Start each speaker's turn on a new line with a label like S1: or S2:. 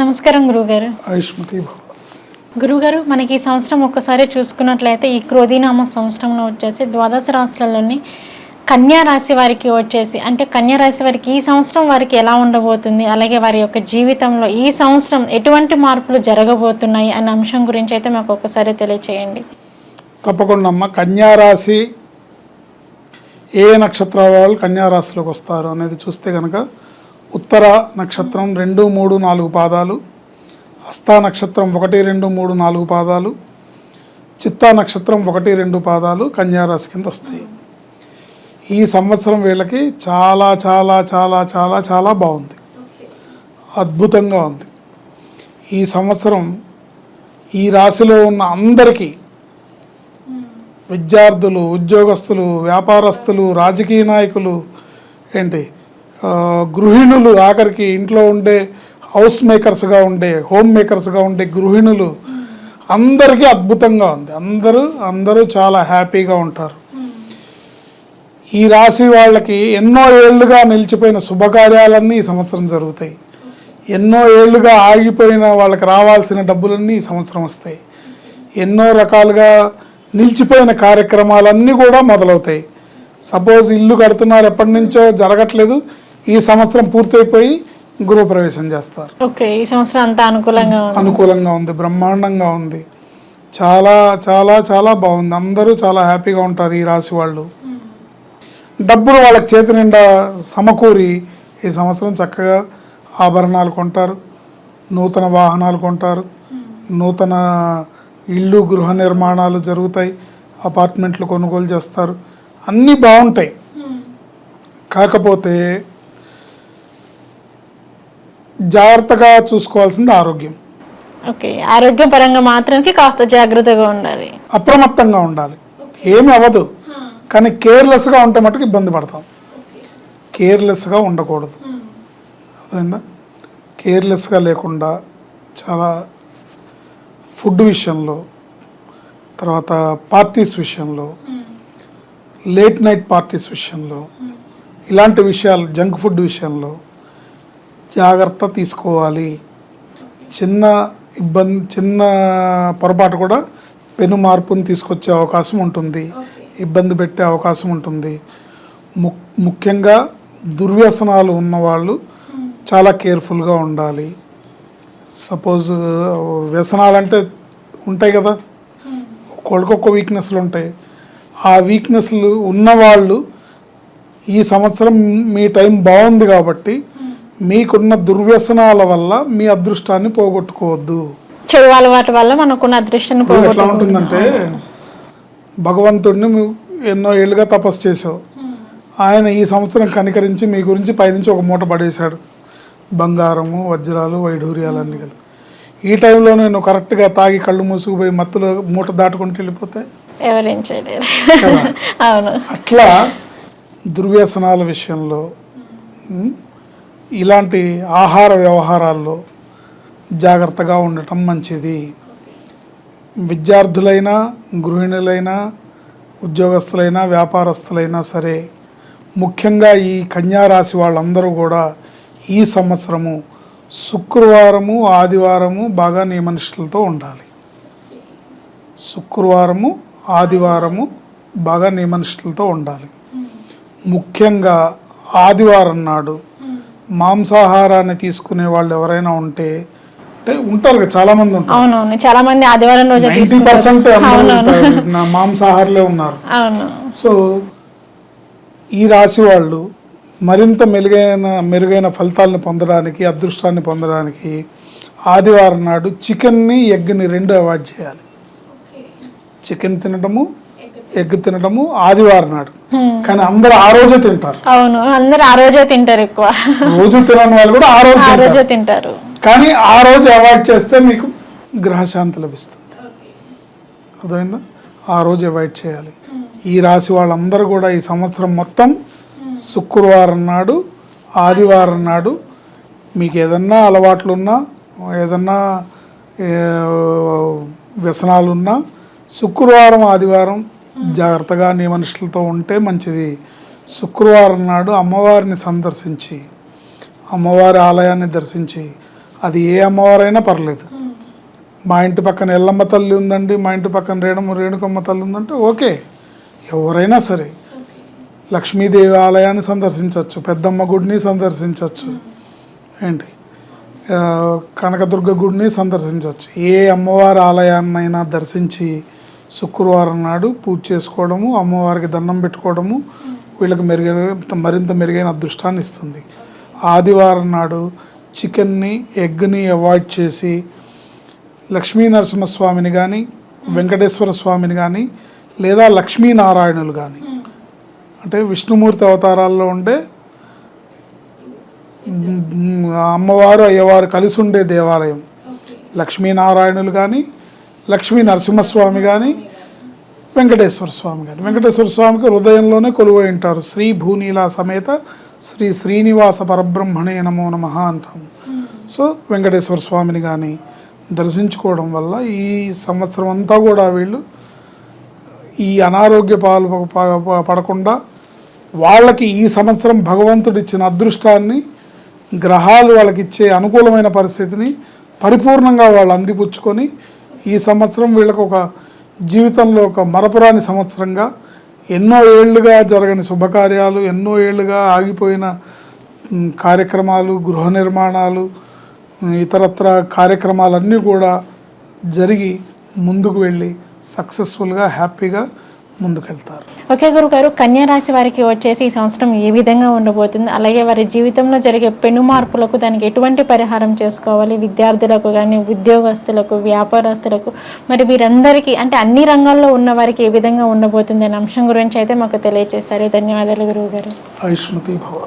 S1: నమస్కారం గురువుగారు.
S2: ఆయుష్మతి భవ
S1: గురువుగారు మనకి ఈ సంవత్సరం ఒక్కసారి చూసుకున్నట్లయితే ఈ క్రోధీనామ సంవత్సరంలో వచ్చేసి ద్వాదశ రాశులలోని కన్యా రాశి వారికి వచ్చేసి అంటే కన్యా రాశి వారికి ఈ సంవత్సరం వారికి ఎలా ఉండబోతుంది అలాగే వారి యొక్క జీవితంలో ఈ సంవత్సరం ఎటువంటి మార్పులు జరగబోతున్నాయి అనే అంశం గురించి అయితే మాకు ఒక్కసారి తెలియచేయండి.
S2: తప్పకుండా అమ్మ కన్యారాశి ఏ నక్షత్రాల వాళ్ళు కన్యారాశిలోకి వస్తారు అనేది చూస్తే కనుక ఉత్తర నక్షత్రం రెండు మూడు నాలుగు పాదాలు హస్తా నక్షత్రం ఒకటి రెండు మూడు నాలుగు పాదాలు చిత్తా నక్షత్రం ఒకటి రెండు పాదాలు కన్యారాశి కింద వస్తాయి. ఈ సంవత్సరం వీళ్ళకి చాలా చాలా చాలా చాలా చాలా బాగుంది. అద్భుతంగా ఉంది. ఈ సంవత్సరం ఈ రాశిలో ఉన్న అందరికీ విద్యార్థులు ఉద్యోగస్తులు వ్యాపారస్తులు రాజకీయ నాయకులు ఏంటి? గృహిణులు ఆఖరికి ఇంట్లో ఉండే హౌస్ మేకర్స్గా ఉండే హోమ్ మేకర్స్గా ఉండే గృహిణులు అందరికీ అద్భుతంగా ఉంది. అందరూ అందరూ చాలా హ్యాపీగా ఉంటారు. ఈ రాశి వాళ్ళకి ఎన్నో ఏళ్ళుగా నిలిచిపోయిన శుభకార్యాలన్నీ ఈ సంవత్సరం జరుగుతాయి. ఎన్నో ఏళ్ళుగా ఆగిపోయిన వాళ్ళకి రావాల్సిన డబ్బులన్నీ ఈ సంవత్సరం వస్తాయి. ఎన్నో రకాలుగా నిలిచిపోయిన కార్యక్రమాలన్నీ కూడా మొదలవుతాయి. సపోజ్ ఇల్లు కడుతున్నారు ఎప్పటి నుంచో జరగట్లేదు. ఈ సంవత్సరం పూర్తయిపోయి గృహప్రవేశం చేస్తారు.
S1: ఓకే ఈ సంవత్సరం అంతా అనుకూలంగా ఉంది.
S2: అనుకూలంగా ఉంది బ్రహ్మాండంగా ఉంది. చాలా చాలా చాలా బాగుంది. అందరూ చాలా హ్యాపీగా ఉంటారు ఈ రాశి వాళ్ళు. డబ్బులు వాళ్ళకి చేతి నిండా సమకూరి ఈ సంవత్సరం చక్కగా ఆభరణాలు కొంటారు నూతన వాహనాలు కొంటారు నూతన ఇల్లు గృహ నిర్మాణాలు జరుగుతాయి అపార్ట్మెంట్లు కొనుగోలు చేస్తారు. అన్నీ బాగుంటాయి. కాకపోతే జాగ్రత్తగా చూసుకోవాల్సింది ఆరోగ్యం.
S1: ఓకే ఆరోగ్యపరంగా మాత్రానికి కాస్త జాగ్రత్తగా ఉండాలి.
S2: అప్రమత్తంగా ఉండాలి. ఏమి అవ్వదు. కానీ కేర్లెస్గా ఉంటే మటుకు ఇబ్బంది పడతాం. కేర్లెస్గా ఉండకూడదు. అర్థమైందా? కేర్లెస్గా లేకుండా చాలా ఫుడ్ విషయంలో తర్వాత పార్టీస్ విషయంలో లేట్ నైట్ పార్టీస్ విషయంలో ఇలాంటి విషయాలు జంక్ ఫుడ్ విషయంలో జాగ్రత్త తీసుకోవాలి. చిన్న ఇబ్బంది చిన్న పొరపాటు కూడా పెను మార్పుని తీసుకొచ్చే అవకాశం ఉంటుంది. ఇబ్బంది పెట్టే అవకాశం ఉంటుంది. ము ముఖ్యంగా దుర్వ్యసనాలు ఉన్నవాళ్ళు చాలా కేర్ఫుల్గా ఉండాలి. సపోజ్ వ్యసనాలంటే ఉంటాయి కదా. ఒక్కొక్క వీక్నెస్లు ఉంటాయి. ఆ వీక్నెస్లు ఉన్నవాళ్ళు ఈ సంవత్సరం మీ టైం బాగుంది కాబట్టి మీకున్న దుర్వ్యసనాల వల్ల మీ అదృష్టాన్ని పోగొట్టుకోవద్దు.
S1: చెడు అలవాటు వల్ల మనకున్న అదృష్టాన్ని
S2: ఎట్లా ఉంటుందంటే భగవంతుడిని ఎన్నో ఏళ్ళుగా తపస్సు చేసావు ఆయన ఈ సంవత్సరం కనికరించి మీ గురించి పైనుంచి ఒక మూట పడేశాడు. బంగారము వజ్రాలు వైఢూర్యాలు అన్ని కలిపి. ఈ టైంలో నేను కరెక్ట్గా తాగి కళ్ళు మూసుకుపోయి మత్తులో మూట దాటుకుంటూ వెళ్ళిపోతే?
S1: ఎవరేం చేయలేరు.
S2: కదా?
S1: అవును.
S2: అట్లా దుర్వ్యసనాల విషయంలో ఇలాంటి ఆహార వ్యవహారాల్లో జాగ్రత్తగా ఉండటం మంచిది. విద్యార్థులైనా గృహిణులైనా ఉద్యోగస్తులైనా వ్యాపారస్తులైనా సరే ముఖ్యంగా ఈ కన్యారాశి వాళ్ళందరూ కూడా ఈ సంవత్సరము శుక్రవారము ఆదివారము బాగా నియమనిష్టలతో ఉండాలి. శుక్రవారము ఆదివారము బాగా నియమనిష్టలతో ఉండాలి. ముఖ్యంగా ఆదివారం నాడు మాంసాహారాన్ని తీసుకునే వాళ్ళు ఎవరైనా ఉంటే అంటే ఉంటారు కదా చాలా మంది ఉంటారు.
S1: అవునవును చాలా మంది ఆదివారం రోజు
S2: నైంటీ పర్సెంట్ నా మాంసాహారులే ఉన్నారు.
S1: అవును.
S2: సో ఈ రాశి వాళ్ళు మరింత మెరుగైన మెరుగైన ఫలితాలను పొందడానికి అదృష్టాన్ని పొందడానికి ఆదివారం నాడు చికెన్ని ఎగ్ని రెండు అవాయిడ్ చేయాలి. చికెన్ తినడము ఎగ్ తినడము ఆదివారం నాడు. కానీ అందరూ ఆ రోజే తింటారు.
S1: అవును అందరు ఆ రోజే తింటారు ఎక్కువ.
S2: రోజు తినని వాళ్ళు కూడా ఆ రోజు
S1: ఆ
S2: తింటారు.
S1: రోజే తింటారు.
S2: కానీ ఆ రోజు అవాయిడ్ చేస్తే మీకు గ్రహశాంతి లభిస్తుంది. అర్థమైందా? ఆ రోజు అవాయిడ్ చేయాలి. ఈ రాశి వాళ్ళందరూ కూడా ఈ సంవత్సరం మొత్తం శుక్రవారం నాడు ఆదివారం నాడు మీకు ఏదన్నా అలవాట్లున్నా ఏదన్నా వ్యసనాలున్నా శుక్రవారం ఆదివారం జాగ్రత్తగా నియమనిష్టలతో ఉంటే మంచిది. శుక్రవారం నాడు అమ్మవారిని సందర్శించి అమ్మవారి ఆలయాన్ని దర్శించి అది ఏ అమ్మవారైనా పర్లేదు. మా ఇంటి పక్కన ఎల్లమ్మ తల్లి ఉందండి మా ఇంటి పక్కన రేణుమ రేణుకమ్మ తల్లి ఉందంటే ఓకే. ఎవరైనా సరే. లక్ష్మీదేవి ఆలయాన్ని సందర్శించవచ్చు పెద్దమ్మ గుడిని సందర్శించవచ్చు. ఏంటి? కనకదుర్గ గుడిని సందర్శించవచ్చు. ఏ అమ్మవారి ఆలయాన్నైనా దర్శించి శుక్రవారం నాడు పూజ చేసుకోవడము అమ్మవారికి దండం పెట్టుకోవడము వీళ్ళకి మెరుగైన మరింత మెరుగైన అదృష్టాన్ని ఇస్తుంది. ఆదివారం నాడు చికెన్ని ఎగ్ని అవాయిడ్ చేసి లక్ష్మీ నరసింహస్వామిని కానీ వెంకటేశ్వర స్వామిని కానీ లేదా లక్ష్మీనారాయణులు కానీ అంటే విష్ణుమూర్తి అవతారాల్లో ఉండే అమ్మవారు అయ్యవారు కలిసి ఉండే దేవాలయం. లక్ష్మీనారాయణులు కానీ లక్ష్మీ నరసింహస్వామి కానీ వెంకటేశ్వర స్వామి కానీ వెంకటేశ్వర స్వామికి హృదయంలోనే కొలువై ఉంటారు. శ్రీ భూనీల సమేత శ్రీ శ్రీనివాస పరబ్రహ్మణే నమో నమ అంటాం సో వెంకటేశ్వర స్వామిని కానీ దర్శించుకోవడం వల్ల ఈ సంవత్సరం అంతా కూడా వీళ్ళు ఈ అనారోగ్య పాలు పడకుండా వాళ్ళకి ఈ సంవత్సరం భగవంతుడు ఇచ్చిన అదృష్టాన్ని గ్రహాలు వాళ్ళకి ఇచ్చే అనుకూలమైన పరిస్థితిని పరిపూర్ణంగా వాళ్ళు అందిపుచ్చుకొని ఈ సంవత్సరం వీళ్ళకు ఒక జీవితంలో ఒక మరపురాని సంవత్సరంగా ఎన్నో ఏళ్ళుగా జరగని శుభకార్యాలు ఎన్నో ఏళ్ళుగా ఆగిపోయిన కార్యక్రమాలు గృహ నిర్మాణాలు ఇతరత్ర కార్యక్రమాలన్నీ కూడా జరిగి ముందుకు వెళ్ళి సక్సెస్ఫుల్గా హ్యాపీగా ముందుకెళ్తారు.
S1: ఓకే గురుగారు కన్యా రాశి వారికి వచ్చేసి ఈ సంవత్సరం ఏ విధంగా ఉండబోతుంది? అలాగే వారి జీవితంలో జరిగే పెను మార్పులకు దానికి ఎటువంటి పరిహారం చేసుకోవాలి? విద్యార్థులకు కానీ ఉద్యోగస్తులకు వ్యాపారస్తులకు మరి వీరందరికీ అంటే అన్ని రంగాల్లో ఉన్న వారికి ఏ విధంగా ఉండబోతుంది అనే అంశం గురించి అయితే మాకు తెలియజేస్తారు ధన్యవాదాలు గురువు గారు.
S2: ఆయుష్మతి భవ